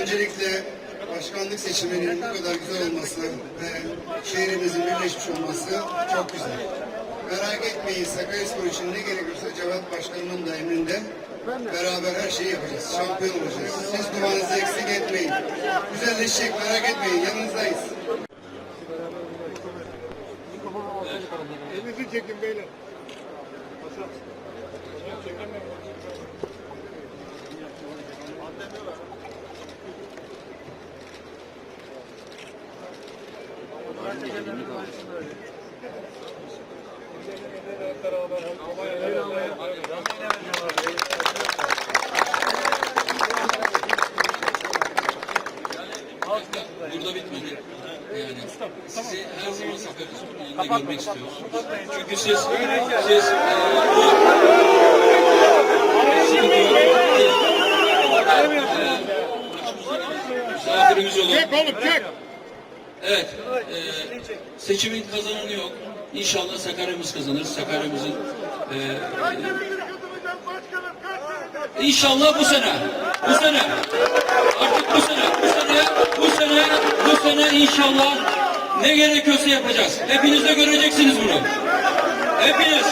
Öncelikle başkanlık seçiminin bu kadar güzel olması ve şehrimizin birleşmiş olması çok güzel. Merak etmeyin Sakaryaspor için ne gerekiyorsa Cevat Başkanımın da emrinde beraber her şeyi yapacağız. Şampiyon olacağız. Siz duanızı eksik etmeyin. Güzelleşecek merak etmeyin. Yanınızdayız. Elinizi çekin beyler. Burada bitmedi. Yani sizi her zaman Sakaryaspor'un yanında görmek istiyoruz. Çünkü siz, siz e, misafirimiz olun. Evet, e, seçimin kazananı yok. İnşallah Sakarya'mız kazanır. Sakarya'mızın e, İnşallah bu sene. Bu sene. Artık bu sene. Bu sene. Bu sene. Bu sene inşallah ne gerekiyorsa yapacağız. Hepiniz de göreceksiniz bunu. Hepiniz.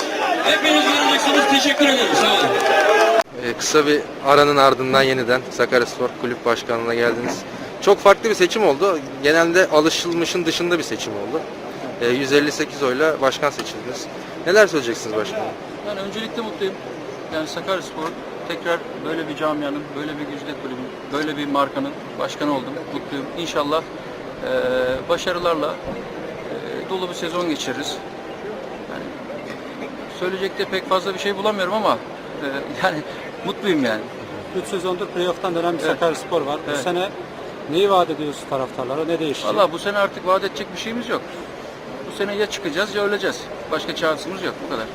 Hepiniz göreceksiniz. Teşekkür ederim. Sağ olun. Ee, kısa bir aranın ardından yeniden Sakaryaspor Kulüp Başkanlığı'na geldiniz. Çok farklı bir seçim oldu. Genelde alışılmışın dışında bir seçim oldu. Ee, 158 oyla başkan seçildiniz. Neler söyleyeceksiniz başkanım? Ben öncelikle mutluyum. Yani Sakaryaspor tekrar böyle bir camianın, böyle bir güzide kulübün, böyle bir markanın başkanı oldum. Mutluyum. İnşallah eee, başarılarla eee, dolu bir sezon geçiririz. Yani söyleyecek de pek fazla bir şey bulamıyorum ama eee, yani mutluyum yani. 3 sezondur playoff'tan dönen bir Evet. Sakaryaspor var. Bu Evet. sene neyi vaat ediyorsun taraftarlara? Ne değişecek? Valla bu sene artık vaat edecek bir şeyimiz yok. Bu sene ya çıkacağız ya öleceğiz. Başka çaresimiz yok. Bu kadar.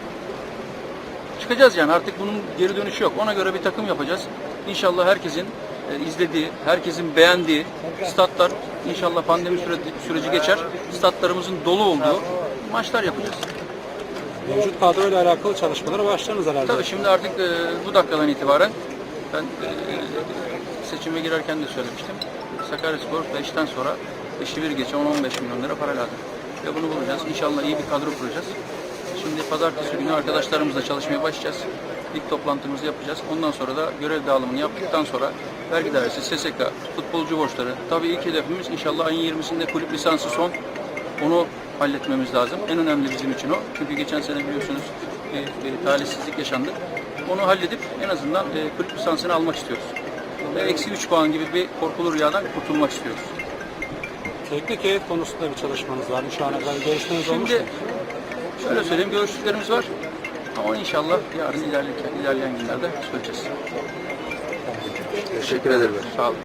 Çıkacağız yani artık bunun geri dönüşü yok. Ona göre bir takım yapacağız. İnşallah herkesin e, izlediği, herkesin beğendiği statlar inşallah pandemi süreci, süreci geçer. Statlarımızın dolu olduğu maçlar yapacağız. Mevcut kadroyla alakalı çalışmalara başlarız herhalde. Tabii şimdi artık e, bu dakikadan itibaren ben e, seçime girerken de söylemiştim. Sakaryaspor 5'ten sonra 5'i bir geçe 10-15 milyon lira para lazım. Ve bunu bulacağız. İnşallah iyi bir kadro kuracağız. Şimdi pazartesi günü arkadaşlarımızla çalışmaya başlayacağız. İlk toplantımızı yapacağız. Ondan sonra da görev dağılımını yaptıktan sonra vergi dairesi, SSK, futbolcu borçları. Tabii ilk hedefimiz inşallah ayın 20'sinde kulüp lisansı son. Onu halletmemiz lazım. En önemli bizim için o. Çünkü geçen sene biliyorsunuz bir, bir talihsizlik yaşandı. Onu halledip en azından e, kulüp lisansını almak istiyoruz. Ve eksi 3 puan gibi bir korkulu rüyadan kurtulmak istiyoruz. Teknik heyet konusunda bir çalışmanız var mı? Şu ana kadar görüşmeniz olmuş mu? Şimdi şöyle söyleyeyim görüştüklerimiz var. Ama inşallah yarın ilerleyen, ilerleyen günlerde söyleyeceğiz. Teşekkür ederim. Sağ olun.